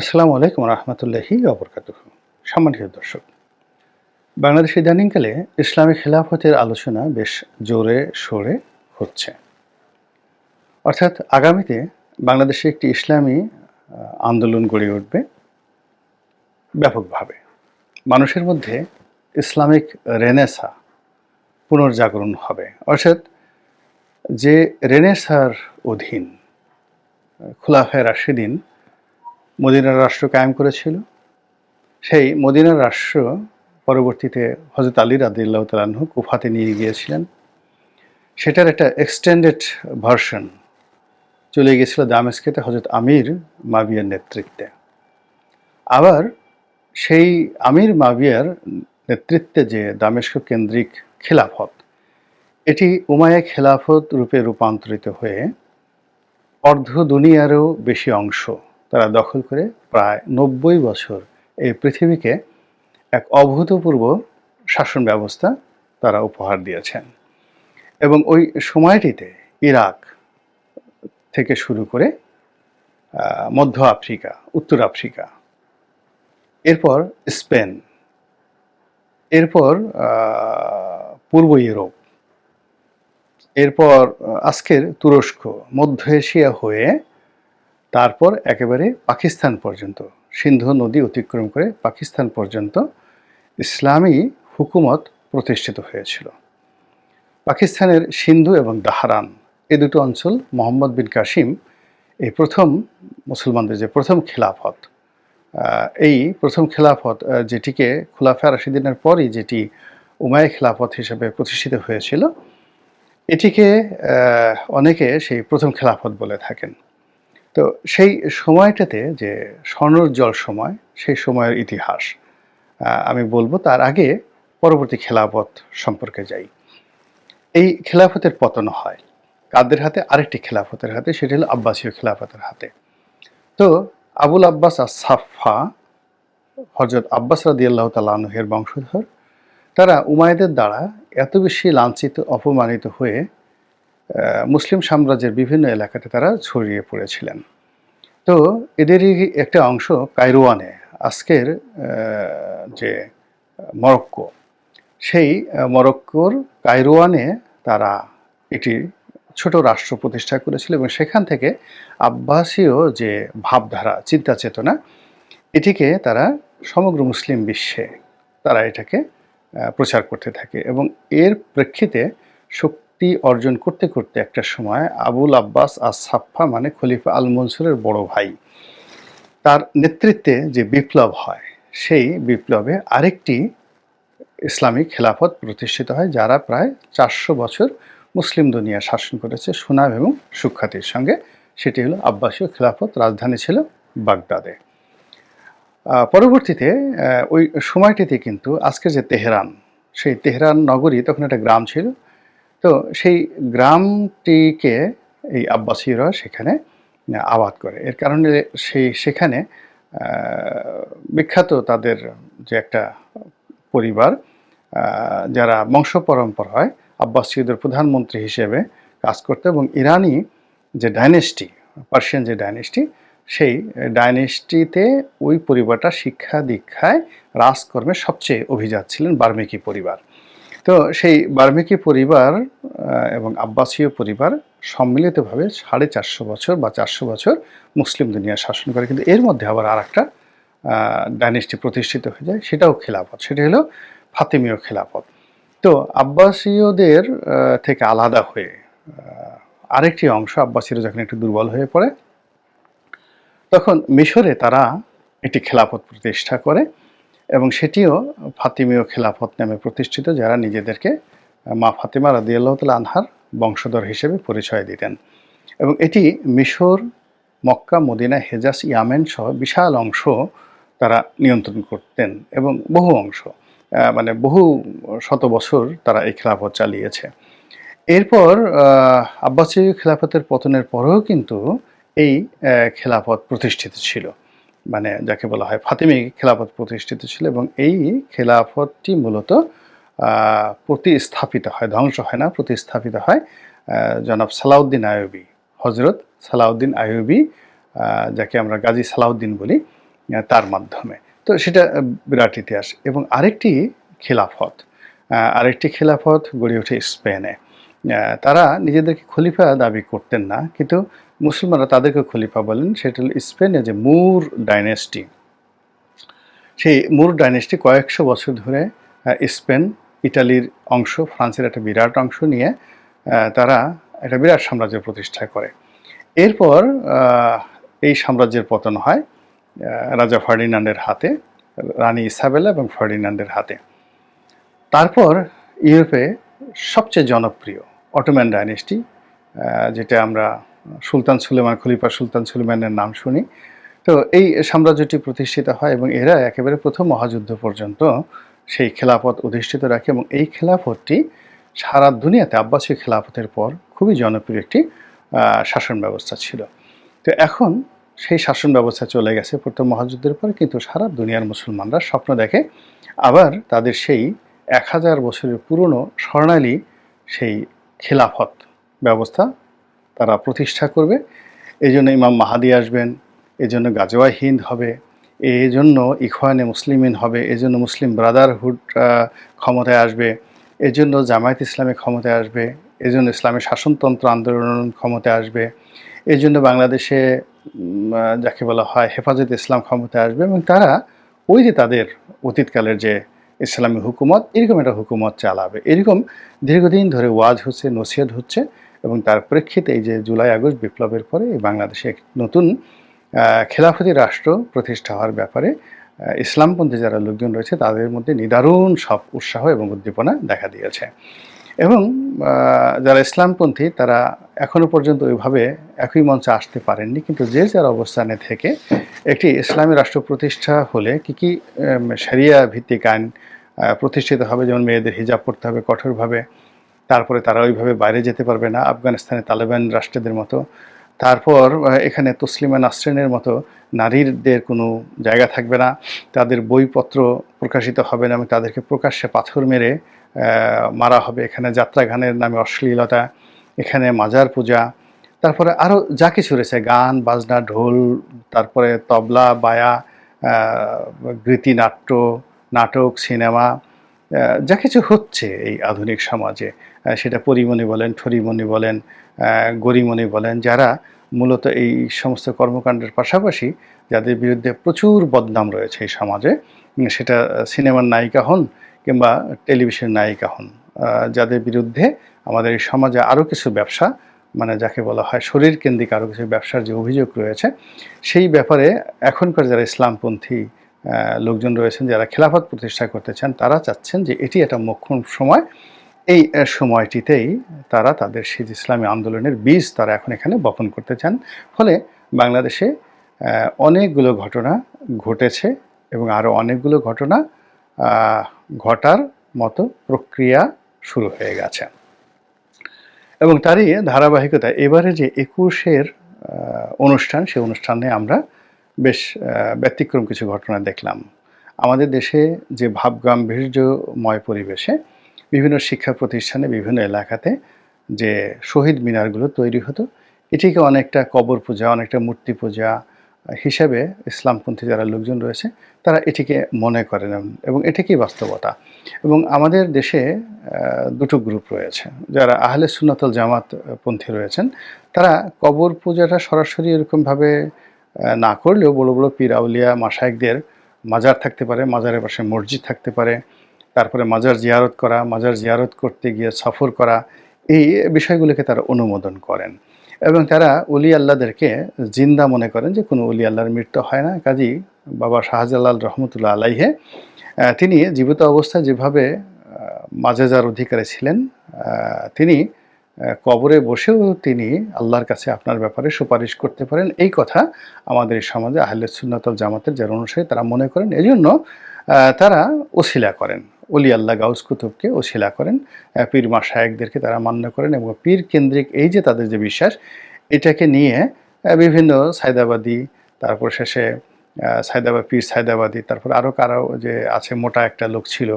আসসালামু আলাইকুম রহমতুল্লাহি অবরকাত সম্মানিত দর্শক, বাংলাদেশ ইদানিংকালে ইসলামী খেলাফতের আলোচনা বেশ জোরে সোরে হচ্ছে। অর্থাৎ আগামীতে বাংলাদেশে একটি ইসলামী আন্দোলন গড়ে উঠবে ব্যাপকভাবে। মানুষের মধ্যে ইসলামিক রেনেসা পুনর্জাগরণ হবে। অর্থাৎ যে রেনেসার অধীন খোলাফায় রাশিদিন মদিনার রাষ্ট্র কায়েম করেছিল। সেই মদিনার রাষ্ট্র পরবর্তীতে হজরত আলী রাদিল্লাহ তালাহ কুফাতে নিয়ে গিয়েছিলেন। সেটার একটা এক্সটেন্ডেড ভার্সন চলে গিয়েছিল দামেস্কেতে হজরত আমির মাবিয়ার নেতৃত্বে। আবার সেই আমির মাবিয়ার নেতৃত্বে যে দামেস্ক কেন্দ্রিক খেলাফত, এটি উমায়া খেলাফত রূপে রূপান্তরিত হয়ে অর্ধ দুনিয়ারও বেশি অংশ তারা দখল করে প্রায় নব্বই বছর এই পৃথিবীকে এক অভূতপূর্ব শাসন ব্যবস্থা তারা উপহার দিয়েছেন। এবং ওই সময়টিতে ইরাক থেকে শুরু করে মধ্য আফ্রিকা, উত্তর আফ্রিকা, এরপর স্পেন, এরপর পূর্ব ইউরোপ, এরপর আজকের তুরস্ক, মধ্য এশিয়া হয়ে তারপর একেবারে পাকিস্তান পর্যন্ত, সিন্ধু নদী অতিক্রম করে পাকিস্তান পর্যন্ত ইসলামী হুকুমত প্রতিষ্ঠিত হয়েছিল। পাকিস্তানের সিন্ধু এবং দাহারান, এ দুটো অঞ্চল মোহাম্মদ বিন কাসিম, এই প্রথম মুসলমানদের যে প্রথম খেলাফত এই প্রথম খেলাফত যেটিকে খোলাফা রাশিদিনের পরই যেটি উমায় খেলাফত হিসেবে প্রতিষ্ঠিত হয়েছিল, এটিকে অনেকে সেই প্রথম খেলাফত বলে থাকেন। তো সেই সময়টাতে যে স্বর্ণোজ্জ্বল সময়, সেই সময়ের ইতিহাস আমি বলব তার আগে পরবর্তী খেলাফত সম্পর্কে যাই। এই খেলাফতের পতন হয়। কাদের হাতে? আরেকটি খেলাফতের হাতে, সেটি হলো আব্বাসীয় খেলাফতের হাতে। তো আবুল আব্বাস আর সাফা হজরত আব্বাস রাদি আল্লাহ তালাহের বংশধর, তারা উমায়দের দ্বারা এত বেশি লাঞ্ছিত, অপমানিত হয়ে মুসলিম সাম্রাজ্যের বিভিন্ন এলাকাতে তারা ছড়িয়ে পড়েছিলেন। তো এদেরই একটা অংশ কাইরোয়ানে, আজকের যে মরক্কো, সেই মরক্কোর কাইরোয়ানে তারা একটি ছোট রাষ্ট্র প্রতিষ্ঠা করেছিল এবং সেখান থেকে আব্বাসীয় যে ভাবধারা, চিন্তা চেতনা, এটিকে তারা সমগ্র মুসলিম বিশ্বে তারা এটাকে প্রচার করতে থাকে এবং এর প্রেক্ষিতে শক্তি অর্জন করতে করতে একটা সময় আবুল আব্বাস আর সাফা মানে খলিফা আল মনসুরের বড় ভাই। তার নেতৃত্বে যে বিপ্লব হয়, সেই বিপ্লবে আরেকটি ইসলামিক খেলাফত প্রতিষ্ঠিত হয়, যারা প্রায় চারশো বছর মুসলিম দুনিয়া শাসন করেছে সুনাম এবং সুখ্যাতির সঙ্গে। সেটি হলো আব্বাসীয় খেলাফত রাজধানী ছিল বাগদাদে। পরবর্তীতে ওই সময়টিতে কিন্তু আজকের যে তেহরান, সেই তেহরান নগরী তখন একটা গ্রাম ছিল। তো সেই গ্রামটিকে এই আব্বাসীরা সেখানে আবাদ করে। এর কারণে সেই সেখানে বিখ্যাত তাদের যে একটা পরিবার যারা বংশ পরম্পরায় আব্বাসীদের প্রধানমন্ত্রী হিসেবে কাজ করতো এবং ইরানি যে ডাইনেস্টি, পার্সিয়ান যে ডাইনেস্টি, সেই ডাইনেস্টিতে ওই পরিবারটা শিক্ষা দীক্ষায় রাজকর্মে সবচেয়ে অভিজাত ছিলেন বার্মিকি পরিবার। তো সেই বার্মিকি পরিবার এবং আব্বাসীয় পরিবার সম্মিলিতভাবে সাড়ে চারশো বছর বা চারশো বছর মুসলিম দুনিয়া শাসন করে। কিন্তু এর মধ্যে আবার আর একটা ডাইনেস্টি প্রতিষ্ঠিত হয়ে যায়, সেটাও খেলাফত। সেটা হলো ফাতিমীয় খেলাফত। তো আব্বাসীয়দের থেকে আলাদা হয়ে আরেকটি অংশ আব্বাসীরা যখন একটু দুর্বল হয়ে পড়ে, তখন মিশরে তারা একটি খেলাফত প্রতিষ্ঠা করে। এবং সেটিও ফাতিমীয় খেলাফত নামে প্রতিষ্ঠিত যারা নিজেদেরকে মা ফাতিমা রাদিয়াল্লাহ তাল আনহার বংশধর হিসেবে পরিচয় দিতেন। এবং এটি মিশর মক্কা মদিনা হেজাজ ইয়ামেন সহ বিশাল অংশ তারা নিয়ন্ত্রণ করতেন এবং বহু অংশ মানে বহু শত বছর তারা এই খেলাফত চালিয়েছে। এরপর আহ, আব্বাসী খেলাফতের পতনের পরেও কিন্তু এই খেলাফত প্রতিষ্ঠিত ছিল। মানে যাকে বলা হয় ফাতিমি খেলাফত প্রতিষ্ঠিত ছিল এবং এই খেলাফতটি মূলত প্রতিস্থাপিত হয়, ধ্বংস হয় না, প্রতিস্থাপিত হয় জনাব সালাউদ্দিন আয়ুবী হজরত সালাউদ্দিন আয়ুবী যাকে আমরা গাজী সালাউদ্দিন বলি তার মাধ্যমে। তো সেটা বিরাট ইতিহাস। এবং আরেকটি খিলাফত আরেকটি খিলাফত গড়ে ওঠে স্পেনে। তারা নিজেদেরকে খলিফা দাবি করতেন না, কিন্তু মুসলমানরা তাদেরকে খলিফা বলেন। সেটা হলো স্পেনে যে মুর ডাইনেস্টি, সেই মুর ডাইনেস্টি কয়েকশো বছর ধরে স্পেন ইটালির অংশ, ফ্রান্সের একটা বিরাট অংশ নিয়ে তারা একটা বিরাট সাম্রাজ্য প্রতিষ্ঠা করে। এরপর এই সাম্রাজ্যের পতন হয় রাজা ফার্ডিনান্ডের হাতে, রানী ইসাবেলা এবং ফার্ডিনান্ডের হাতে। তারপর ইউরোপে সবচেয়ে জনপ্রিয় অটোম্যান ডাইনেস্টি যেটা আমরা সুলতান সুলেমান, খলিফা সুলতান সুলেমানের নাম শুনি। তো এই সাম্রাজ্যটি প্রতিষ্ঠিত হয় এবং এরা একেবারে প্রথম মহাযুদ্ধ পর্যন্ত সেই খেলাফত অধিষ্ঠিত রাখে এবং এই খেলাফতটি সারা দুনিয়াতে আব্বাসীয় খেলাফতের পর খুবই জনপ্রিয় একটি শাসন ব্যবস্থা ছিল। তো এখন সেই শাসন ব্যবস্থা চলে গেছে প্রথম মহাযুদ্ধের পর, কিন্তু সারা দুনিয়ার মুসলমানরা স্বপ্ন দেখে আবার তাদের সেই এক হাজার বছরের পুরনো স্বর্ণালী সেই খেলাফত ব্যবস্থা তারা প্রতিষ্ঠা করবে। এই জন্য ইমাম মাহাদি আসবেন এই জন্য গাজওয়া হিন্দ হবে এই জন্য ইখওয়ানে মুসলিমিন হবে এই জন্য মুসলিম ব্রাদারহুড ক্ষমতায় আসবে এই জন্য জামায়াত ইসলামী ক্ষমতায় আসবে এই জন্য ইসলামী শাসনতন্ত্র আন্দোলন ক্ষমতায় আসবে এই জন্য বাংলাদেশে যাকে বলা হয় হেফাজত ইসলাম ক্ষমতায় আসবে এবং তারা ওই যে তাদের অতীতকালের যে ইসলামী হুকুমত, এরকম একটা হুকুমত চালাবে। এরকম দীর্ঘদিন ধরে ওয়াজ হচ্ছে, নসিহত হচ্ছে এবং তার প্রেক্ষিতে এই যে জুলাই, আগস্ট বিপ্লবের পরে এই বাংলাদেশে এক নতুন খেলাফতি রাষ্ট্র প্রতিষ্ঠা হওয়ার ব্যাপারে ইসলামপন্থী যারা লোকজন রয়েছে তাদের মধ্যে নিদারুণ সব উৎসাহ এবং উদ্দীপনা দেখা দিয়েছে। এবং যারা ইসলামপন্থী, তারা এখনও পর্যন্ত ওইভাবে একই মঞ্চে আসতে পারেননি। কিন্তু যে যার অবস্থানে থেকে একটি ইসলামী রাষ্ট্র প্রতিষ্ঠা হলে কি কি শরিয়া ভিত্তিক আইন প্রতিষ্ঠিত হবে? যেমন মেয়েদের হিজাব পড়তে হবে কঠোরভাবে, তারপরে তারা ওইভাবে বাইরে যেতে পারবে না, আফগানিস্তানে তালেবান রাষ্ট্রদের মতো। তারপর এখানে তসলিমা নাসরিনের মতো নারীদের কোনো জায়গা থাকবে না, তাদের বইপত্র প্রকাশিত হবে না এবং তাদেরকে প্রকাশ্যে পাথর মেরে মারা হবে। এখানে যাত্রা গানের নামে অশ্লীলতা, এখানে মাজার পূজা, তারপরে আরও যা কিছু রয়েছে, গান, বাজনা, ঢোল, তারপরে তবলা, বায়া গীতিনাট্য নাটক, সিনেমা যা কিছু হচ্ছে এই আধুনিক সমাজে। সেটা পরিমণি বলেন, ঠরিমণি বলেন গরিমণি বলেন, যারা মূলত এই সমস্ত কর্মকাণ্ডের পাশাপাশি যাদের বিরুদ্ধে প্রচুর বদনাম রয়েছে এই সমাজে সেটা সিনেমার নায়িকা হন কিংবা টেলিভিশন নায়িকা হন। যাদের বিরুদ্ধে আমাদের এই সমাজে আরও কিছু ব্যবসা মানে যাকে বলা হয় শরীর কেন্দ্রিক আরও কিছু ব্যবসার যে অভিযোগ রয়েছে, সেই ব্যাপারে এখনকার যারা ইসলামপন্থী লোকজন রয়েছেন, যারা খেলাফত প্রতিষ্ঠা করতে চান, তারা চাচ্ছেন যে এটি একটা মোক্ষম সময়। এই সময়টিতেই তারা তাদের সেই ইসলামী আন্দোলনের বীজ তারা এখন এখানে বপন করতে চান। ফলে বাংলাদেশে অনেকগুলো ঘটনা ঘটেছে এবং আরও অনেকগুলো ঘটনা ঘটার মতো প্রক্রিয়া শুরু হয়ে গেছে। এবং তারই ধারাবাহিকতা, এবারে যে একুশের অনুষ্ঠান সেই অনুষ্ঠানে আমরা বেশ ব্যতিক্রম কিছু ঘটনা দেখলাম। আমাদের দেশে যে ভাবগাম্ভীর্যময় পরিবেশে বিভিন্ন শিক্ষা প্রতিষ্ঠানে, বিভিন্ন এলাকাতে যে শহীদ মিনারগুলো তৈরি হতো, এটিকে অনেকটা কবর পূজা, অনেকটা মূর্তি পূজা হিসাবে ইসলামপন্থী যারা লোকজন রয়েছে, তারা এটিকে মনে করেন এবং এটিকেই বাস্তবতা। এবং আমাদের দেশে দুটো গ্রুপ রয়েছে। যারা আহলে সুন্নাতল জামাত পন্থী রয়েছেন, তারা কবর পূজাটা সরাসরি এরকমভাবে না করলেও বড় বড় পীর আউলিয়া মাসায়কদের মাজার থাকতে পারে, মাজারের পাশে মসজিদ থাকতে পারে, তারপরে মাজার জিয়ারত করা, মাজার জিয়ারত করতে গিয়ে সফর করা, এই বিষয়গুলোকে তারা অনুমোদন করেন। এবং তারা অলি আল্লাহদেরকে জিন্দা মনে করেন যে কোনো অলি আল্লাহর মৃত্যু হয় না। কাজী বাবা শাহজালাল রহমতুল্লাহ আলাইহে তিনি জীবিত অবস্থায় যেভাবে মাজেজার অধিকারী ছিলেন তিনি কবরে বসেও তিনি আল্লাহর কাছে আপনার ব্যাপারে সুপারিশ করতে পারেন। এই কথা আমাদের এই সমাজে আহলে সুন্নাতল জামাতের যারা অনুসারী তারা মনে করেন। এজন্য তারা ওসিলা করেন। অলি আল্লাহ গাউস কুতুবকে ওসিলা করেন। পীর মাসায়েকদেরকে তারা মান্য করেন এবং পীর কেন্দ্রিক এই যে তাদের যে বিশ্বাস, এটাকে নিয়ে বিভিন্ন সায়দাবাদী, তারপর শেষে সায়দাবাদ পীর সায়দাবাদী, তারপর আরও কারও যে আছে মোটা একটা লোক ছিল,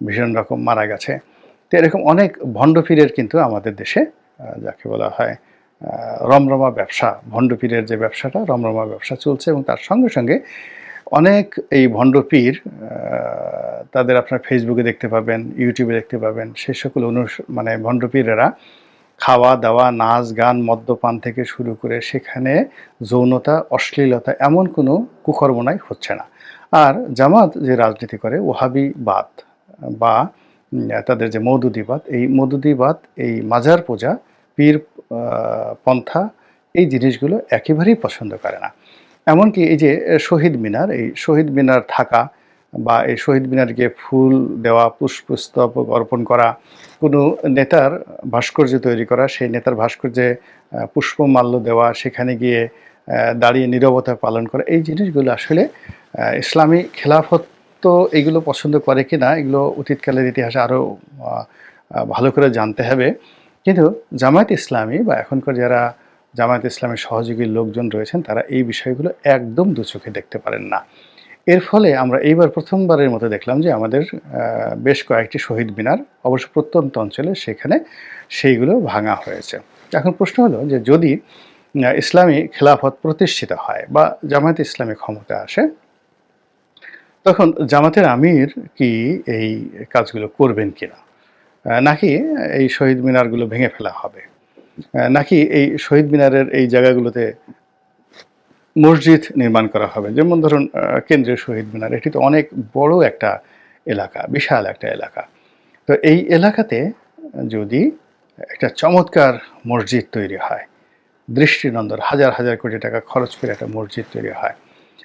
ভীষণ রকম মারা গেছে। তো এরকম অনেক ভণ্ড পীরের কিন্তু আমাদের দেশে যাকে বলা হয় রমরমা ব্যবসা, ভণ্ড পীরের যে ব্যবসাটা, রমরমা ব্যবসা চলছে এবং তার সঙ্গে সঙ্গে অনেক এই ভণ্ডপীর তাদের আপনার ফেসবুকে দেখতে পাবেন ইউটিউবে দেখতে পাবেন, সে সকল অনুস মানে ভণ্ডপীরেরা খাওয়া দাওয়া, নাচ গান, মদ্যপান থেকে শুরু করে সেখানে যৌনতা, অশ্লীলতা এমন কোনো কুকর্ম নাই, হচ্ছে না। আর জামাত যে রাজনীতি করে ওহাবিবাদ বা তাদের যে মৌদুদিবাদ এই মৌদুদিবাদ এই মাজার পূজা, পীর পন্থা, এই জিনিসগুলো একেবারেই পছন্দ করে না। এমনকি এই যে শহীদ মিনার, এই শহীদ মিনার থাকা বা এই শহীদ মিনারকে ফুল দেওয়া, পুষ্পস্তবক অর্পণ করা, কোনো নেতার ভাস্কর্য তৈরি করা, সেই নেতার ভাস্কর্যে পুষ্পমাল্য দেওয়া, সেখানে গিয়ে দাঁড়িয়ে নীরবতা পালন করা, এই জিনিসগুলো আসলে ইসলামী খেলাফত তো এগুলো পছন্দ করে কি না, এগুলো অতীতকালের ইতিহাসে আরও ভালো করে জানতে হবে। কিন্তু জামায়াত ইসলামী বা এখনকার যারা জামায়াত ইসলামের সহযোগী লোকজন রয়েছেন, তারা এই বিষয়গুলো একদম দু চোখে দেখতে পারেন না। এর ফলে আমরা এইবার প্রথমবারের মতো দেখলাম যে আমাদের বেশ কয়েকটি শহীদ মিনার, অবশ্য প্রত্যন্ত অঞ্চলে সেখানে সেইগুলো ভাঙা হয়েছে। এখন প্রশ্ন হলো যে যদি ইসলামী খেলাফত প্রতিষ্ঠিত হয় বা জামায়াত ইসলামী ক্ষমতা আসে, তখন জামাতের আমির কি এই কাজগুলো করবেন কিনা? নাকি এই শহীদ মিনারগুলো ভেঙে ফেলা হবে? নাকি এই শহীদ মিনারের এই জায়গাগুলোতে মসজিদ নির্মাণ করা হবে? যেমন ধরুন কেন্দ্রীয় শহীদ মিনার, এটি তো অনেক বড় একটা এলাকা, বিশাল একটা এলাকা। তো এই এলাকাতে যদি একটা চমৎকার মসজিদ তৈরি হয়, দৃষ্টিনন্দন, হাজার হাজার কোটি টাকা খরচ করে একটা মসজিদ তৈরি হয়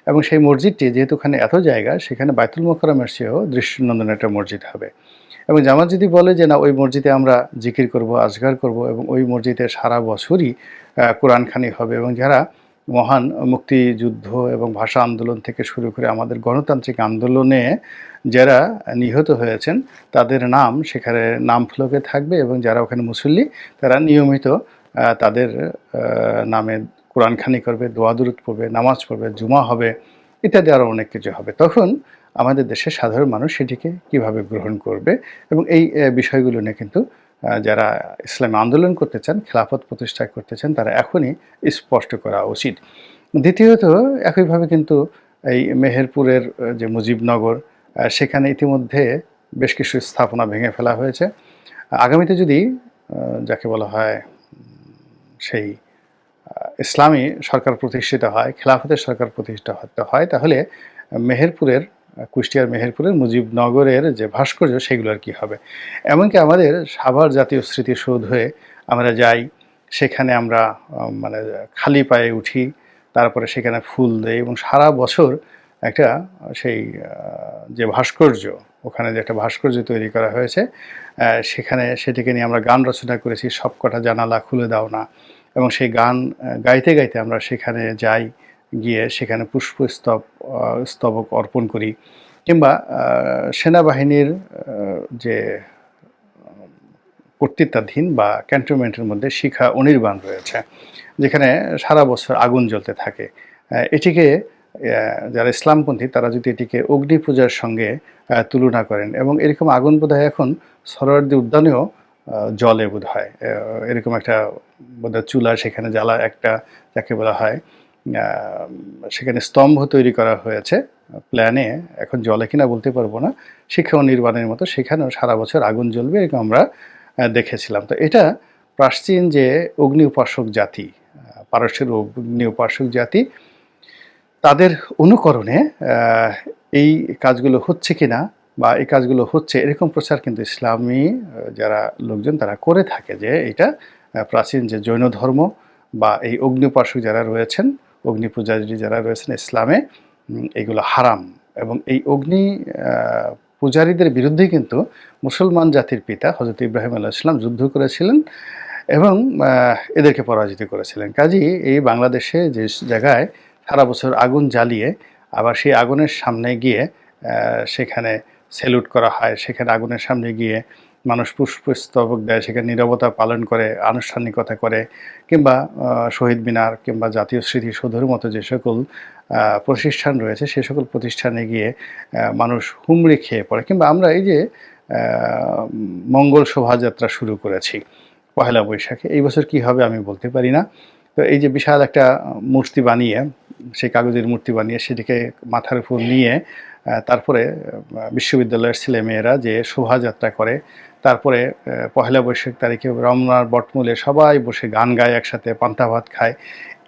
এবং সেই মসজিদটি যেহেতু ওখানে এত জায়গা, সেখানে বাইতুল মোকরমের চেয়েও দৃষ্টিনন্দন একটা মসজিদ হবে। এবং জামাত যদি বলে যে, না, ওই মসজিদে আমরা জিকির করব, আজগার করব এবং ওই মসজিদে সারা বছরই কোরআনখানি হবে। এবং যারা মহান মুক্তিযুদ্ধ এবং ভাষা আন্দোলন থেকে শুরু করে আমাদের গণতান্ত্রিক আন্দোলনে যারা নিহত হয়েছেন, তাদের নাম সেখানে নাম ফলকে থাকবে এবং যারা ওখানে মুসল্লি, তারা নিয়মিত তাদের নামে কোরআনখানি করবে, দোয়া, দুরুদ পড়বে, নামাজ পড়বে, জুমা হবে, ইত্যাদি আরও অনেক কিছু হবে। তখন আমাদের দেশের সাধারণ মানুষ সেটিকে কীভাবে গ্রহণ করবে এবং এই বিষয়গুলো নিয়ে কিন্তু যারা ইসলামী আন্দোলন করতে চান, খেলাফত প্রতিষ্ঠা করতে চান, তারা এখনই স্পষ্ট করা উচিত। দ্বিতীয়ত, একইভাবে কিন্তু এই মেহেরপুরের যে মুজিবনগর সেখানে ইতিমধ্যে বেশ কিছু স্থাপনা ভেঙে ফেলা হয়েছে। আগামীতে যদি যাকে বলা হয়, সেই ইসলামী সরকার প্রতিষ্ঠিত হয়, খেলাফতের সরকার প্রতিষ্ঠা হতে হয়, তাহলে মেহেরপুরের, কুষ্টিয়ার মেহেরপুরের মুজিবনগরের যে ভাস্কর্য সেগুলোর কি হবে? এমনকি আমাদের সাভার জাতীয় স্মৃতিসৌধ হয়ে আমরা যাই, সেখানে আমরা মানে খালি পায়ে উঠি, তারপরে সেখানে ফুল দেয় এবং সারা বছর একটা সেই যে ভাস্কর্য, ওখানে যে একটা ভাস্কর্য তৈরি করা হয়েছে সেখানে সেটিকে নিয়ে আমরা গান রচনা করেছি সব কটা জানালা খুলে দাও না। এবং সেই গান গাইতে গাইতে আমরা সেখানে যাই, গিয়ে সেখানে পুষ্পস্তব স্তবক অর্পণ করি। কিংবা সেনাবাহিনীর যে, কর্তৃত্বাধীন বা ক্যান্টনমেন্টের মধ্যে শিখা অনির্বাণ রয়েছে, যেখানে সারা বছর আগুন জ্বলতে থাকে। এটিকে যারা ইসলামপন্থী, তারা যদি এটিকে অগ্নি পূজার সঙ্গে তুলনা করেন এবং এরকম আগুন বোধহয় এখন সরোয়ার্দী উদ্যানেও জ্বলে বোধ হয়। এরকম একটা বোধহয় চুলা সেখানে জ্বালা একটা যাকে বলা হয় সেখানে স্তম্ভ তৈরি করা হয়েছে প্ল্যানে এখন জলে কিনা বলতে পারব না শিক্ষা ও নির্বাণের মতো সেখানেও সারা বছর আগুন জ্বলবে এরকম আমরা দেখেছিলাম। তো এটা প্রাচীন যে অগ্নি উপাসক জাতি পারস্যের অগ্নি উপাসক জাতি, তাদের অনুকরণে এই কাজগুলো হচ্ছে কিনা বা এই কাজগুলো হচ্ছে, এরকম প্রচার কিন্তু ইসলামী যারা লোকজন তারা করে থাকে যে এটা প্রাচীন যে জৈন ধর্ম বা এই অগ্নি উপাসক যারা রয়েছেন, অগ্নি পূজারী যারা রয়েছেন ইসলামে এগুলো হারাম। এবং এই অগ্নি পূজারীদের বিরুদ্ধে কিন্তু মুসলমান জাতির পিতা হজরত ইব্রাহিম আল্লাহ ইসলাম যুদ্ধ করেছিলেন এবং এদেরকে পরাজিত করেছিলেন। কাজেই এই বাংলাদেশে যে জায়গায় সারা বছর আগুন জ্বালিয়ে, আবার সেই আগুনের সামনে গিয়ে সেখানে সেলুট করা হয়, সেখানে আগুনের সামনে গিয়ে মানুষ পুষ্পস্তবক দেয়, সেখানে নীরবতা পালন করে, আনুষ্ঠানিকতা করে, কিংবা শহীদ মিনার কিংবা জাতীয় স্মৃতিসৌধের মতো যে সকল প্রতিষ্ঠান রয়েছে, সে সকল প্রতিষ্ঠানে গিয়ে মানুষ হুমড়ি খেয়ে পড়ে। কিংবা আমরা এই যে মঙ্গল শোভাযাত্রা শুরু করেছি পহেলা বৈশাখে, এই বছর কি হবে আমি বলতে পারি না। তো এই যে বিশাল একটা মূর্তি বানিয়ে, সেই কাগজের মূর্তি বানিয়ে সেটিকে মাথার উপর নিয়ে তারপরে বিশ্ববিদ্যালয়ের ছেলে মেয়েরা যে শোভাযাত্রা করে, তারপরে পহেলা বৈশাখ তারিখে রমনার বটমূলে সবাই বসে গান গায়, একসাথে পান্তা ভাত খায়।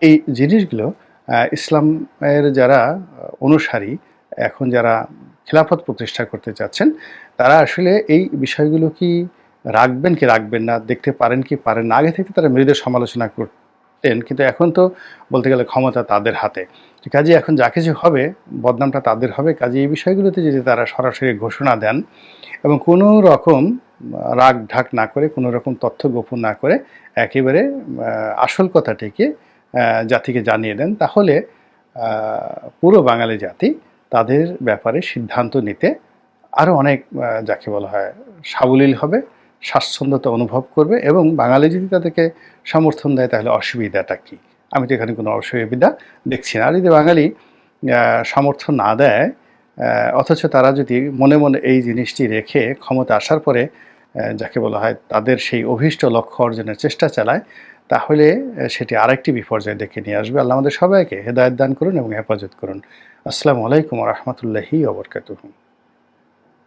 এই জিনিসগুলো ইসলামের যারা অনুসারী, এখন যারা খেলাফত প্রতিষ্ঠা করতে চাচ্ছেন, তারা আসলে এই বিষয়গুলো কি রাখবেন কি রাখবেন না, দেখতে পারেন কি পারেন না? আগে থেকে তারা মৃদু সমালোচনা করতেন, কিন্তু এখন তো বলতে গেলে ক্ষমতা তাদের হাতে। কাজে এখন যা কিছু হবে, বদনামটা তাদের হবে, কাজে এই বিষয়গুলোতে যদি তারা সরাসরি ঘোষণা দেন এবং কোনো রকম রাগ ঢাক না করে, কোনো রকম তথ্য গোপন না করে একেবারে আসল কথাটিকে জাতিকে জানিয়ে দেন, তাহলে পুরো বাঙালি জাতি তাদের ব্যাপারে সিদ্ধান্ত নিতে আরও অনেক যাকে বলা হয় সাবলীল হবে। স্বাচ্ছন্দ্যতা অনুভব করবে এবং বাঙালি যদি তাদেরকে সমর্থন দেয়, তাহলে অসুবিধাটা কী? আমি তো এখানে কোনো অসুবিধা দেখছি না। আর যদি বাঙালি সমর্থন না দেয় অথচ তারা যদি মনে মনে এই জিনিসটি রেখে ক্ষমতা আসার পরে যাকে বলা হয় তাদের সেই অভীষ্ট লক্ষ্য অর্জনের চেষ্টা চালায়, তাহলে সেটি আরেকটি বিপর্যয় ডেকে নিয়ে আসবে। আল্লাহ আমাদের সবাইকে হেদায়ত দান করুন এবং হেফাজত করুন। আসসালামু আলাইকুম রহমতুল্লাহি ওবরকাতুহ